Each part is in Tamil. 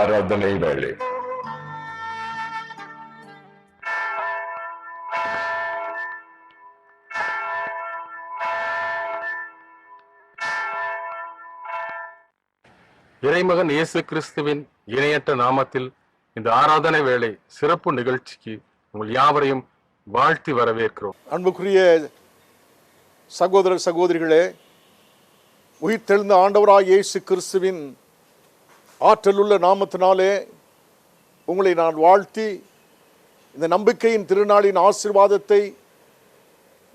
ஆராதனை வேலை இறைமகன் இயேசு கிறிஸ்துவின் இணையற்ற நாமத்தில் இந்த ஆராதனை வேளை சிறப்பு நிகழ்ச்சிக்கு உங்கள் யாவரையும் வாழ்த்தி வரவேற்கிறோம். அன்புக்குரிய சகோதர சகோதரிகளே உயிர்த்தெழுந்த ஆண்டவராக இயேசு கிறிஸ்துவின் ஆற்றலுள்ள நாமத்தினாலே உங்களை நான் வாழ்த்தி இந்த நம்பிக்கையின் திருநாளின் ஆசிர்வாதத்தை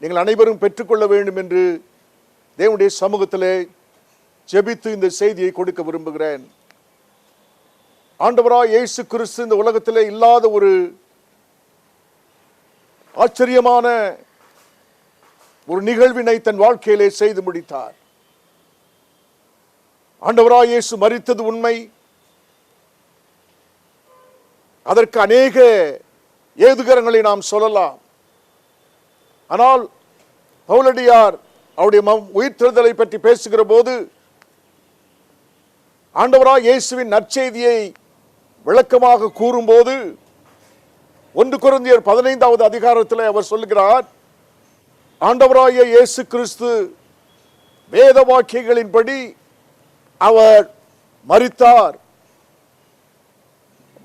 நீங்கள் அனைவரும் பெற்றுக்கொள்ள வேண்டும் என்று தேவனுடைய சமூகத்திலே ஜெபித்து இந்த செய்தியை கொடுக்க விரும்புகிறேன். ஆண்டவராய் இயேசு கிறிஸ்து இந்த உலகத்திலே இல்லாத ஒரு ஆச்சரியமான ஒரு நிகழ்வினை தன் வாழ்க்கையிலே செய்து முடித்தார். ஆண்டவராய் இயேசு மறித்தது உண்மை. அதற்கு அநேக ஏதுகரங்களை நாம் சொல்லலாம். ஆனால் பவுலடியார் அவருடைய ம- உயிர்த்தெழுதலை பற்றி பேசுகிற போது ஆண்டவராக இயேசுவின் நற்செய்தியை விளக்கமாக கூறும்போது ஒன்று குருந்தியர் பதினைந்தாவது அதிகாரத்தில் அவர் சொல்கிறார் ஆண்டவராகிய இயேசு கிறிஸ்து வேத வாக்கியங்களின்படி அவர் மறித்தார்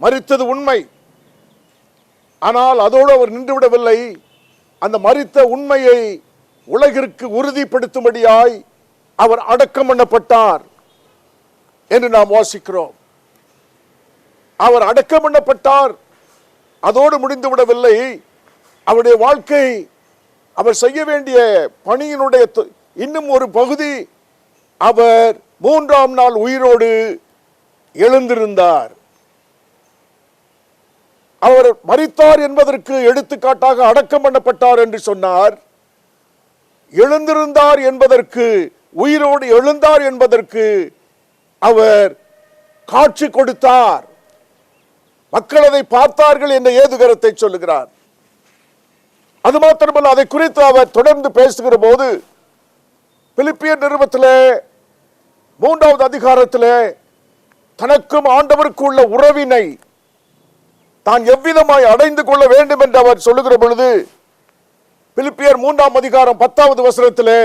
மறித்தது உண்மை. ஆனால் அதோடு அவர் நின்றுவிடவில்லை. அந்த மறித்த உண்மையை உலகிற்கு உறுதிப்படுத்தும்படியாய் அவர் அடக்கம் பண்ணப்பட்டார் என்று நாம் வாசிக்கிறோம். அவர் அடக்கம் பண்ணப்பட்டார். அதோடு முடிந்து விடவில்லை அவருடைய வாழ்க்கை அவர் செய்ய வேண்டிய பணியினுடைய இன்னும் ஒரு பகுதி அவர் மூன்றாம் நாள் உயிரோடு எழுந்திருந்தார். அவர் மறித்தார் என்பதற்கு எடுத்துக்காட்டாக அடக்கம் பண்ணப்பட்டார் என்று சொன்னார். எழுந்திருந்தார் என்பதற்கு உயிரோடு எழுந்தார் என்பதற்கு அவர் காட்சி கொடுத்தார். மக்கள் அதை பார்த்தார்கள் என்ற ஏதுகரத்தை சொல்லுகிறார். அது மாத்திரமல்ல அதை குறித்து அவர் தொடர்ந்து பேசுகிற போது பிலிப்பியன் நிறுவத்திலே மூன்றாவது அதிகாரத்தில் தனக்கும் ஆண்டவருக்கு உள்ள உறவினை தான் எவ்விதமாய் அடைந்து கொள்ள வேண்டும் என்று அவர் சொல்லுகிற பொழுது பிலிப்பியர் மூன்றாம் அதிகாரம் பத்தாவது வசனத்திலே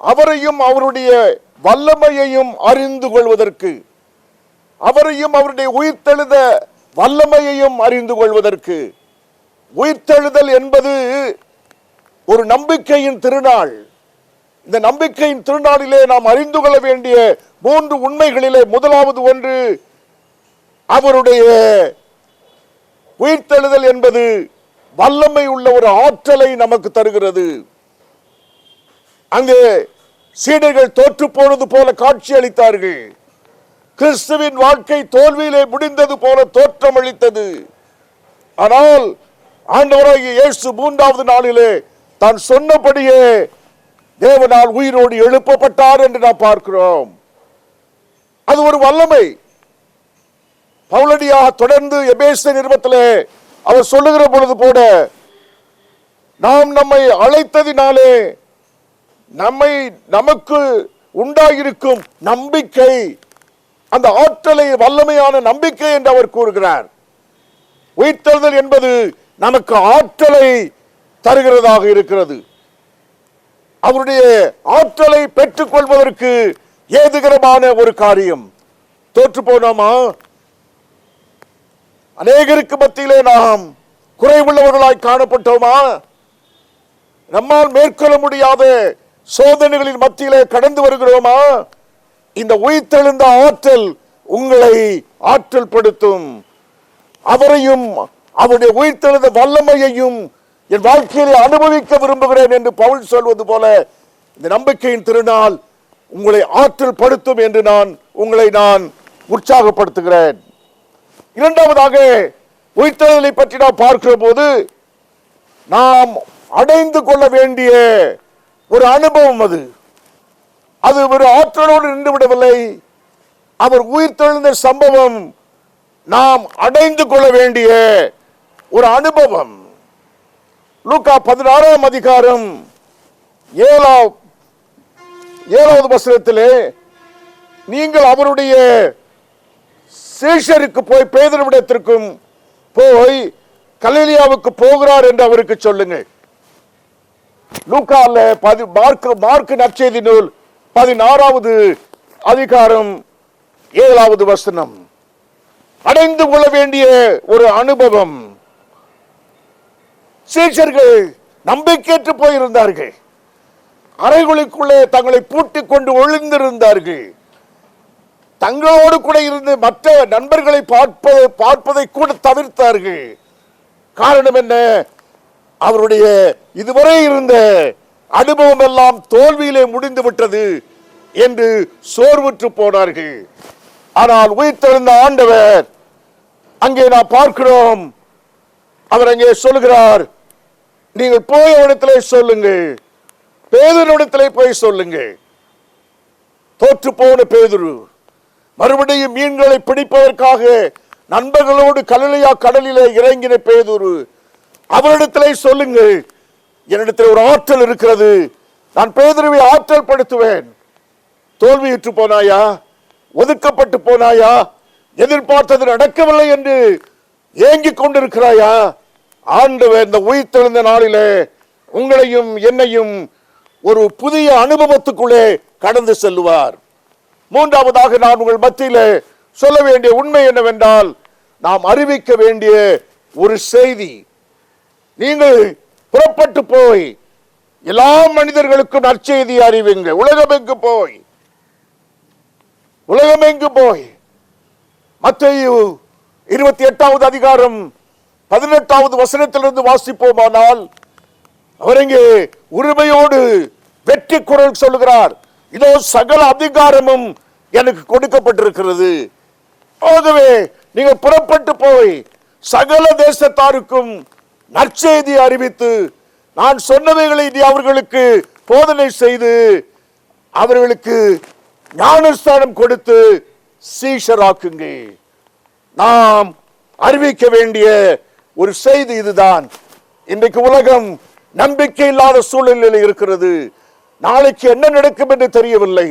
அவரையும் அவருடைய வல்லமையையும் அறிந்து கொள்வதற்கு அவரையும் அவருடைய உயிர்த்தெழுத வல்லமையையும் அறிந்து கொள்வதற்கு உயிர்த்தெழுதல் என்பது ஒரு நம்பிக்கையின் திருநாள். இந்த நம்பிக்கையின் திருநாளிலே நாம் அறிந்து கொள்ள வேண்டிய மூன்று உண்மைகளிலே முதலாவது ஒன்று அவருடைய உயிர்த்தெழுதல் என்பது வல்லமை உள்ள ஒரு ஆற்றலை நமக்கு தருகிறது. அங்கே சீடர்கள் தோற்று போனது போல காட்சி அளித்தார்கள். கிறிஸ்துவின் வாழ்க்கை தோல்வியிலே முடிந்தது போல தோற்றம் அளித்தது. ஆனால் ஆண்டவராகிய இயேசு மூன்றாவது நாளிலே தான் சொன்னபடியே தேவனால் உயிரோடு எழுப்பப்பட்டார் என்று நாம் பார்க்கிறோம். அது ஒரு வல்லமை. பவுலடியாக தொடர்ந்து எபேச நிறுவத்திலே அவர் சொல்லுகிற பொழுது போட நாம் நம்மை அழைத்ததினாலே நம்மை நமக்கு உண்டாயிருக்கும் நம்பிக்கை அந்த ஆற்றலை வல்லமையான நம்பிக்கை என்று அவர் கூறுகிறார். உயிர்த்தெழுதல் என்பது நமக்கு ஆற்றலை தருகிறதாக இருக்கிறது. அவருடைய ஆற்றலை பெற்றுக் கொள்வதற்கு ஏதுகரமான ஒரு காரியம். தோற்று போனோமா? அநேகருக்கு மத்தியிலே நாம் குறைவுள்ளவர்களாய் காணப்பட்டோமா? நம்மால் மேற்கொள்ள முடியாத சோதனைகளின் மத்தியிலே கடந்து வருகிறோமா? இந்த உயிர்த்தெழுந்த ஆற்றல் உங்களை ஆற்றல் படுத்தும் அவரையும் அவருடைய உயிர்த்தெழுந்த வல்லமையையும் என் வாழ்க்கையிலே அனுபவிக்க விரும்புகிறேன் என்று பவுல் சொல்வது போல இந்த நம்பிக்கையின் திருநாள் உங்களை ஆற்றல் படுத்தும் என்று நான் உங்களை நான் உற்சாகப்படுத்துகிறேன். இரண்டாவதாக உயிர்த்தெழுதலை பற்றி நாம் பார்க்கிற போது நாம் அடைந்து கொள்ள வேண்டிய ஒரு அனுபவம் அது. அது ஒரு ஆற்றலோடு நின்று விடவில்லை. அவர் உயிர்த்தெழுந்த சம்பவம் நாம் அடைந்து கொள்ள வேண்டிய ஒரு அனுபவம். லூக்கா பதினாறாம் அதிகாரம் ஏழாம் ஏழாவது வசனத்திலே நீங்கள் அவருடைய சீஷருக்கு போய் பேதரிடத்திற்கும் போய் கலிலியாவுக்கு போகிறார் என்று அவருக்கு சொல்லுங்கள். லூக்கால பதி மார்க் மார்க் நற்செய்தி நூல் பதினாறாவது அதிகாரம் ஏழாவது வசனம். அடைந்து கொள்ள வேண்டிய ஒரு அனுபவம். சீஷர்கள் நம்பிக்கையற்று போயிருந்தார்கள். அறைகளுக்குள்ளே தங்களை பூட்டிக் கொண்டு ஒளிந்திருந்தார்கள். தங்களோடு கூட இருந்து மற்ற நண்பர்களை பார்ப்பது பார்ப்பதை கூட தவிர்த்தார்கள். காரணம் என்ன? அவருடைய இதுவரை இருந்த அனுபவம் எல்லாம் தோல்வியிலே முடிந்து விட்டது என்று சோர்வுற்று போனார்கள். ஆனால் உயிர்த்தெழுந்த ஆண்டவர் அங்கே நான் பார்க்கிறோம். அவர் அங்கே சொல்லுகிறார் நீங்கள் போய் இடத்திலே சொல்லுங்கள். பேதரிடத்திலே போய் சொல்லுங்கள். தோற்று போன பேதுரு மறுபடியும் மீன்களை பிடிப்பதற்காக நண்பர்களோடு கலிலையா கடலிலே இறங்கின பேதுரு அவரிடத்திலே சொல்லுங்கள் என்னிடத்தில் ஒரு ஆற்றல் இருக்கிறது நான் பேதுருவை ஆற்றல் படுத்துவேன் தோல்வியுற்று போனாயா? ஒதுக்கப்பட்டு போனாயா? எதிர்பார்த்தது நடக்கவில்லை என்று ஏங்கிக் கொண்டிருக்கிறாயா? ஆண்டவர் இந்த உயிர்த்தெழுந்த நாளிலே உங்களையும் என்னையும் ஒரு புதிய அனுபவத்துக்குள்ளே கடந்து செல்லுவார். மூன்றாவதாக நான் உங்கள் மத்தியிலே சொல்ல வேண்டிய உண்மை என்னவென்றால் நாம் அறிவிக்க வேண்டிய ஒரு செய்தி. நீங்கள் புறப்பட்டு போய் எல்லா மனிதர்களுக்கும் நற்செய்தி அறிவிங்க உலகமெங்கு போய். உலகமெங்கு போய். மத்தையு இருபத்தி எட்டாவது அதிகாரம் பதினெட்டாவது வசனத்திலிருந்து வாசிப்போமானால் அவர் இங்கே உரிமையோடு வெற்றி குரல் சொல்லுகிறார். இதோ சகல அதிகாரமும் எனக்கு கொடுக்கப்பட்டிருக்கிறது. ஆகவே நீங்கள் புறப்பட்டு போய் சகல தேசத்தாருக்கும் நற்செய்தி அறிவித்து நான் சொன்னவைகளை நீ அவர்களுக்கு போதனை செய்து அவர்களுக்கு ஞானஸ்தானம் கொடுத்து சீஷராக்குங்க. நாம் அறிவிக்க வேண்டிய ஒரு செய்தி இதுதான். இன்றைக்கு உலகம் நம்பிக்கை இல்லாத சூழ்நிலையில் இருக்கிறது. நாளைக்கு என்ன நடக்கும் என்று தெரியவில்லை.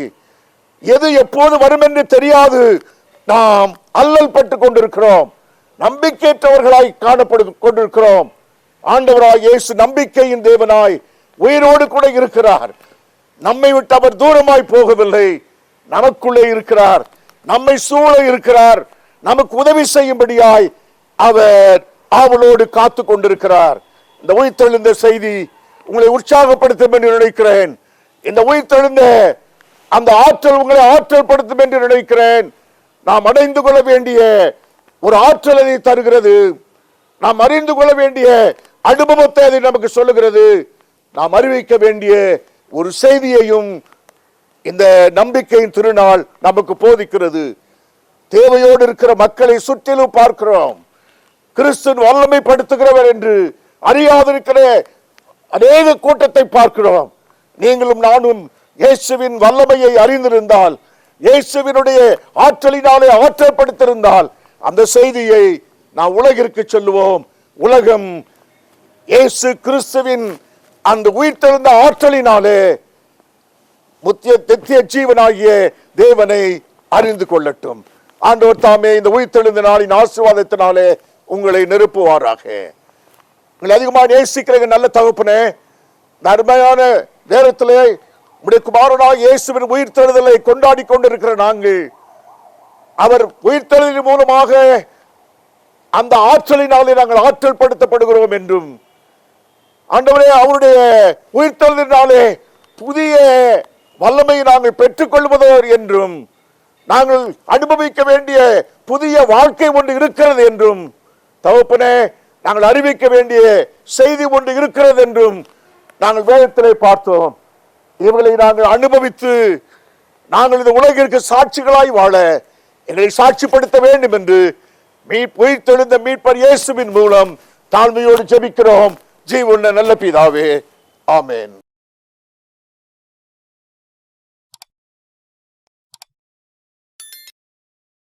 எது எப்போது வரும் என்று தெரியாது. நாம் அல்லல் பட்டு கொண்டிருக்கிறோம். நம்பிக்கையற்றவர்களாய் காணப்படு கொண்டிருக்கிறோம். ஆண்டவராய் இயேசு நம்பிக்கையின் தேவனாய் உயிரோடு கூட இருக்கிறார். நம்மை விட்டு அவர் தூரமாய் போகவில்லை. நமக்குள்ளே இருக்கிறார். நம்மை சூழ இருக்கிறார். நமக்கு உதவி செய்யும்படியாய் அவர் ஆவலோடு காத்து கொண்டிருக்கிறார். இந்த உயிர்த்தெழுந்த செய்தி உங்களை உற்சாகப்படுத்தும் என்று நினைக்கிறேன். இந்த உயிர்த்தெழுந்த அந்த ஆற்றல் உங்களை ஆற்றல் படுத்தும் என்று நினைக்கிறேன். நாம் அடைந்து கொள்ள வேண்டிய ஒரு ஆற்றல் அதை தருகிறது. நாம் அறிந்து கொள்ள வேண்டிய அனுபவத்தை அதை நமக்கு சொல்லுகிறது. நாம் அறிவிக்க வேண்டிய ஒரு செய்தியையும் இந்த நம்பிக்கையின் திருநாள் நமக்கு போதிக்கிறது. தேவையோடு இருக்கிற மக்களை சுற்றிலும் பார்க்கிறோம். கிறிஸ்துவின் வல்லமைப்படுத்துகிறவர் என்று அறியாதிருக்கிற அநேக கூட்டத்தை பார்க்கிறோம். நீங்களும் நானும் இயேசுவின் வல்லமையை அறிந்திருந்தால் இயேசுவினுடைய ஆற்றலினாலே ஆற்றப்படுத்திருந்தால் அந்த செய்தியை நாம் உலகிற்கு சொல்லுவோம். உலகம் இயேசு கிறிஸ்துவின் அந்த உயிர்த்தெழுந்த ஆற்றலினாலே முத்திய தித்திய ஜீவனாகிய தேவனை அறிந்து கொள்ளட்டும். ஆண்டவர் தாமே இந்த உயிர்த்தெழுந்த நாளின் ஆசீர்வாதத்தினாலே உங்களை நிரப்புவாராக. உங்களை அதிகமாக நேசிக்கிற நல்ல தகுப்புனே நன்மையான நேரத்திலே உடைய குமாரனாக இயேசுவின் உயிர்த்தெழுதலை கொண்டாடி கொண்டிருக்கிற நாங்கள் அவர் உயிர்த்தெழுதலின் மூலமாக அந்த ஆற்றலினாலே நாங்கள் ஆற்றல் படுத்தப்படுகிறோம் என்றும் ஆண்டவரே அவருடைய உயிர்த்தெழுதினாலே புதிய வல்லமையை நாங்கள் பெற்றுக்கொள்வதோர் என்றும் நாங்கள் அனுபவிக்க வேண்டிய புதிய வாழ்க்கை ஒன்று இருக்கிறது என்றும் தவப்பனே நாங்கள் அறிவிக்க வேண்டிய செய்தி ஒன்று இருக்கிறது என்றும் நாங்கள் வேதத்திலே பார்த்தோம். இவர்களை நாங்கள் அனுபவித்து நாங்கள் இந்த உலகிற்கு சாட்சிகளாய் வாழ எங்களை சாட்சிப்படுத்த வேண்டும் என்று மீ உயிர்த்தெழுந்த மீட்பர் இயேசுவின் மூலம் தாழ்மையோடு ஜெபிக்கிறோம். ஜீவுள்ள நல்ல பிதாவே. ஆமேன்.